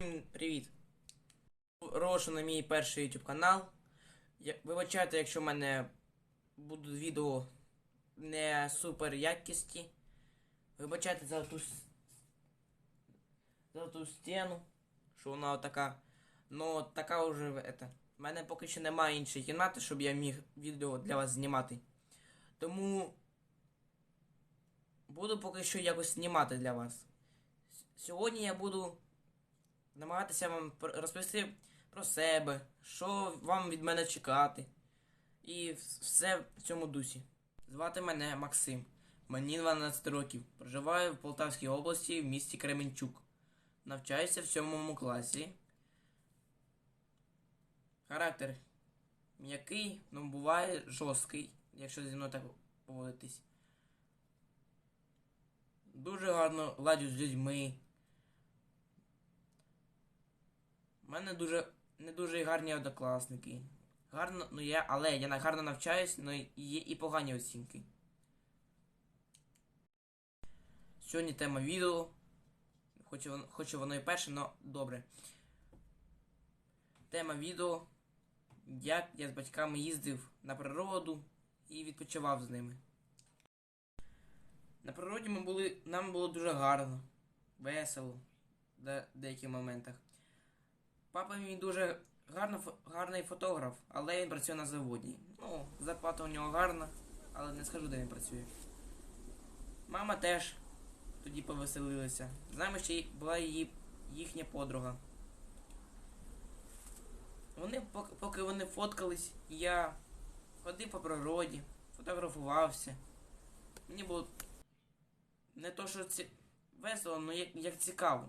Всім Привіт! Рошу на мій перший YouTube канал. Вибачайте, якщо в мене будуть відео не супер якісті. Вибачайте за ту, за ту стіну, що вона така. Ну, така вже. У мене поки що немає іншої кімнати, щоб я міг відео для вас знімати. Тому буду поки що якось знімати для вас. Сьогодні я буду намагатися вам розповісти про себе, що вам від мене чекати. І все в цьому дусі. Звати мене Максим. Мені 12 років. Проживаю в Полтавській області в місті Кременчук. Навчаюся в 7 класі. Характер м'який, ну буває жорсткий, якщо зі мною так поводитись. Дуже гарно ладю з людьми. У мене дуже не дуже гарні однокласники. Гарно, ну я, але я гарно навчаюсь, але є і погані оцінки. Сьогодні тема відео. Хоч, вон- хоч воно і перше, але добре. Тема відео. Як я з батьками їздив на природу і відпочивав з ними. На природі ми були, нам було дуже гарно, весело в деяких моментах. Папа мій дуже гарно, гарний фотограф, але він працює на заводі. Ну, зарплата у нього гарна, але не скажу, де він працює. Мама теж тоді повеселилася. З нами ще була її їхня подруга. Вони, поки вони фоткались, я ходив по природі, фотографувався. Мені було не то, що ці... весело, але як, як цікаво.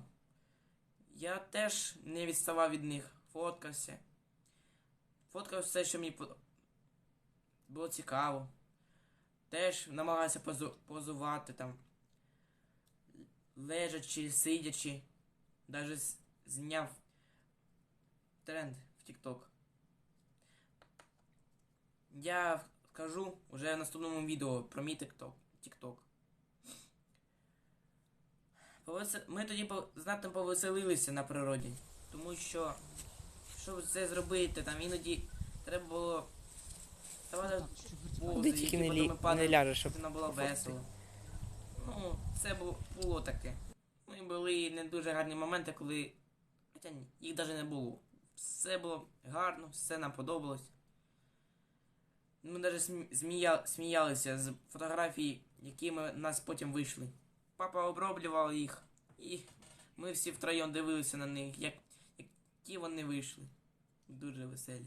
Я теж не відставав від них, фоткався. Фоткав все, що мені було цікаво. Теж намагався позу... позувати там. Лежачи, сидячи. Даже зняв тренд в TikTok. Я скажу уже в наступному відео про мій TikTok. Ми тоді знатно повеселилися на природі, тому що, щоб це зробити, там іноді треба було ставати пози, які не, потім не падали, ляжеш, щоб нам було весело. Ну, це було, було таке. І були не дуже гарні моменти, коли. Хоча ні, їх навіть не було. Все було гарно, все нам подобалось. Ми навіть смія... сміялися з фотографій, які ми нас потім вийшли. Папа оброблював їх, і ми всі втроєм дивилися на них, як... які вони вийшли. Дуже веселі.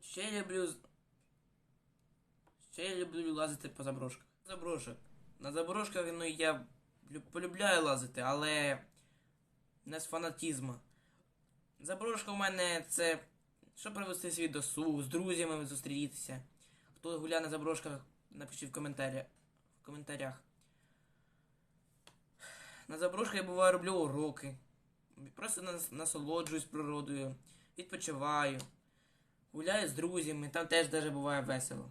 Ще я люблю. Ще я люблю лазити по заброшках. Заброшок. На заброшках ну, я полюбляю лазити, але не з фанатізму. Заброшка у мене це. Щоб привести свій досуг, з друзями зустрітися. Хто гуляє на заброшках, напишіть в коментарях. В коментарях. На заброшках я буває роблю уроки. Просто нас- насолоджуюсь природою, відпочиваю. Гуляю з друзями, там теж даже буває весело.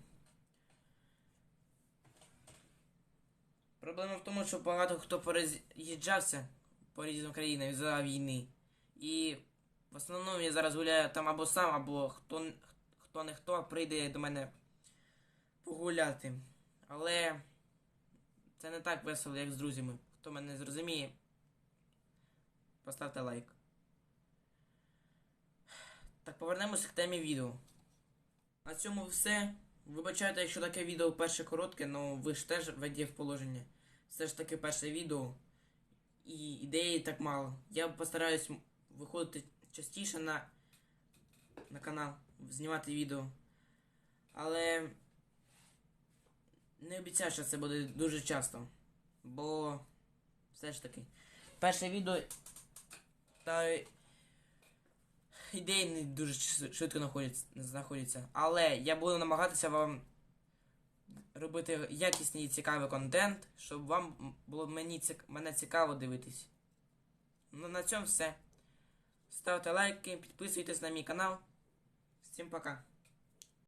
Проблема в тому, що багато хто переїжджався по різним країнам із-за війни. І в основному я зараз гуляю там або сам, або хто, хто не хто прийде до мене погуляти. Але це не так весело, як з друзями. Хто мене зрозуміє, поставте лайк. Так, повернемося к темі відео. На цьому все. Вибачайте, якщо таке відео перше коротке, але ви ж теж введіть в положення. Все ж таки перше відео. І ідеї так мало. Я постараюсь виходити частіше на, на канал, знімати відео. Але не обіцяю, що це буде дуже часто. Бо все ж таки. Перше відео та ідеї не дуже швидко знаходяться. Але я буду намагатися вам робити якісний і цікавий контент, щоб вам було мені цік... мене цікаво дивитись. Ну на цьому все. Ставте лайки, підписуйтесь на мій канал. Всім пока.